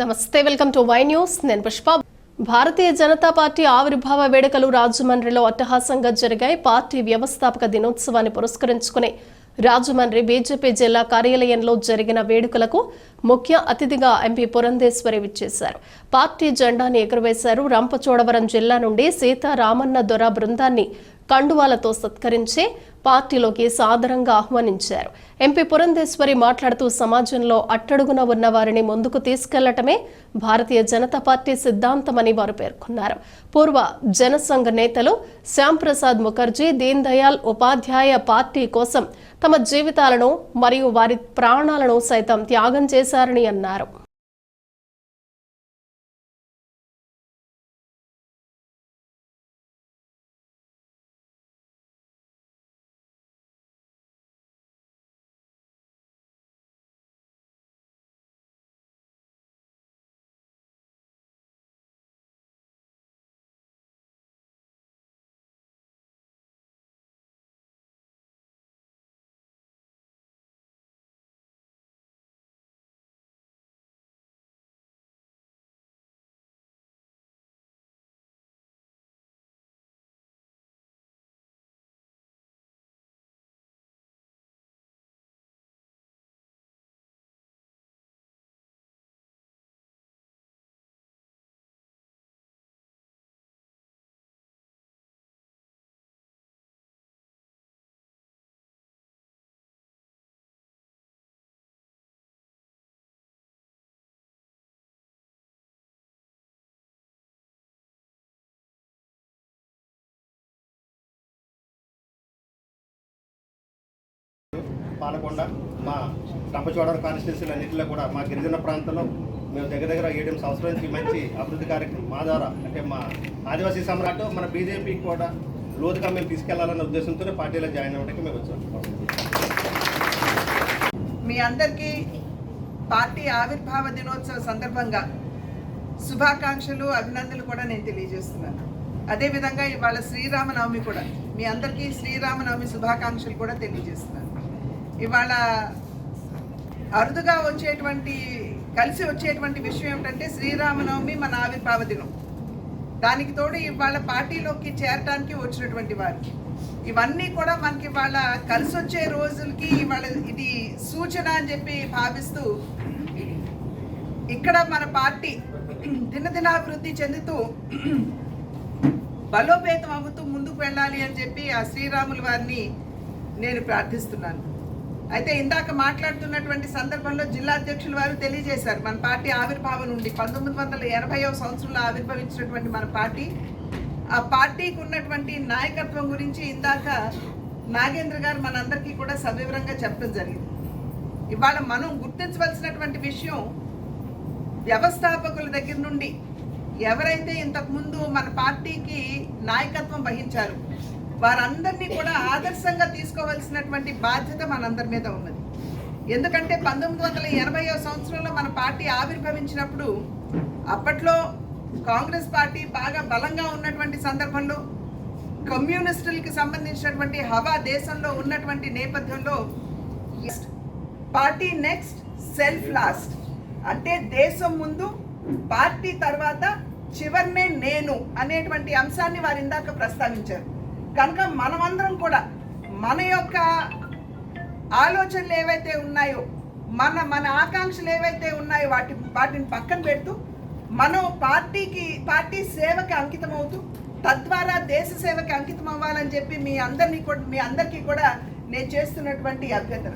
నమస్తే welcome to Y news. నేను Pushpa. Bharatiya Janata party ఆవిర్భావ వేడుకలు రాజమండ్రిలో అట్టహాసంగా జరిగాయి. పార్టీ వ్యవస్థాపక దినోత్సవాన్ని పురస్కరించుకుని రాజమండ్రి బీజేపీ జిల్లా కార్యాలయంలో జరిగిన వేడుకలకు ముఖ్య అతిథిగా ఎంపీ పురంధేశ్వరి విచ్చేశారు. పార్టీ జెండాని ఎగురవేశారు రంపచోడవరం జిల్లా నుండి సీతారామన్న దొర బృందాన్ని కండువాలతో సత్కరించి పార్టీలోకి సాదరంగా ఆహ్వానించారు. ఎంపీ పురంధేశ్వరి మాట్లాడుతూ సమాజంలో అట్టడుగున ఉన్న వారిని ముందుకు తీసుకెళ్ళటమే భారతీయ జనతా పార్టీ సిద్ధాంతమని వారు పేర్కొన్నారు. పూర్వ జనసంఘ నేతలు శ్యాంప్రసాద్ ముఖర్జీ దీన్ దయాల్ ఉపాధ్యాయ పార్టీ కోసం తమ జీవితాలను మరియు వారి ప్రాణాలను సైతం త్యాగం చేశారని అన్నారు. పాలకొండ మా రంపచోడవరం కాన్స్టిట్యూన్సీలు అన్నింటిలో కూడా మా గిరిజన ప్రాంతంలో మేము దగ్గర దగ్గర ఏడు సంవత్సరాల నుంచి మంచి అభివృద్ధి కార్యక్రమం మా ద్వారా అంటే మా ఆదివాసీ సమ్రాట్ మన బీజేపీకి కూడా లోతుగా మేము తీసుకెళ్ళాలన్న ఉద్దేశంతో పార్టీలో జాయిన్ అవ్వడానికి మేము వచ్చాం. మీ అందరికీ పార్టీ ఆవిర్భావ దినోత్సవ సందర్భంగా శుభాకాంక్షలు అభినందనలు కూడా నేను తెలియజేస్తున్నాను. అదేవిధంగా ఇవాళ శ్రీరామనవమి కూడా మీ అందరికీ శ్రీరామనవమి శుభాకాంక్షలు కూడా తెలియజేస్తున్నాను. ఇవాళ అరుదుగా వచ్చేటువంటి కలిసి వచ్చేటువంటి విషయం ఏమిటంటే శ్రీరామనవమి మన ఆవిర్భావ దినం. దానికి తోడు ఇవాళ పార్టీలోకి చేరటానికి వచ్చినటువంటి వారు ఇవన్నీ కూడా మనకి ఇవాళ కలిసి వచ్చే రోజులకి ఇవాళ ఇది సూచన అని చెప్పి భావిస్తూ ఇక్కడ మన పార్టీ దినదినాభివృద్ధి చెందుతూ బలోపేతం అవుతూ ముందుకు వెళ్ళాలి అని చెప్పి ఆ శ్రీరాముల వారిని నేను ప్రార్థిస్తున్నాను. అయితే ఇందాక మాట్లాడుతున్నటువంటి సందర్భంలో జిల్లా అధ్యక్షుల వారు తెలియజేశారు. మన పార్టీ ఆవిర్భావం నుండి పంతొమ్మిది వందల ఎనభైవ సంవత్సరంలో ఆవిర్భవించినటువంటి మన పార్టీ. ఆ పార్టీకి ఉన్నటువంటి నాయకత్వం గురించి ఇందాక నాగేంద్ర గారు మనందరికీ కూడా సవివరంగా చెప్పడం జరిగింది. ఇవాళ మనం గుర్తించవలసినటువంటి విషయం వ్యవస్థాపకుల దగ్గర నుండి ఎవరైతే ఇంతకుముందు మన పార్టీకి నాయకత్వం వహించారు వారందరినీ కూడా ఆదర్శంగా తీసుకోవాల్సినటువంటి బాధ్యత మనందరి మీద ఉన్నది. ఎందుకంటే పంతొమ్మిది వందల ఎనభైవ సంవత్సరంలో మన పార్టీ ఆవిర్భవించినప్పుడు అప్పట్లో కాంగ్రెస్ పార్టీ బాగా బలంగా ఉన్నటువంటి సందర్భంలో కమ్యూనిస్టులకి సంబంధించినటువంటి హవా దేశంలో ఉన్నటువంటి నేపథ్యంలో పార్టీ నెక్స్ట్ సెల్ఫ్ లాస్ట్ అంటే దేశం ముందు పార్టీ తర్వాత చివరినే నేను అనేటువంటి అంశాన్ని వారు ఇందాక ప్రస్తావించారు. కనుక మనమందరం కూడా మన యొక్క ఆలోచనలు ఏవైతే ఉన్నాయో మన మన ఆకాంక్షలు ఏవైతే ఉన్నాయో వాటి వాటిని పక్కన పెడుతూ మనం పార్టీకి పార్టీ సేవకి అంకితం అవుతూ తద్వారా దేశ సేవకి అంకితం అవ్వాలని చెప్పి మీ అందరినీ కూడా మీ అందరికీ కూడా నేను చేస్తున్నటువంటి అభ్యర్థన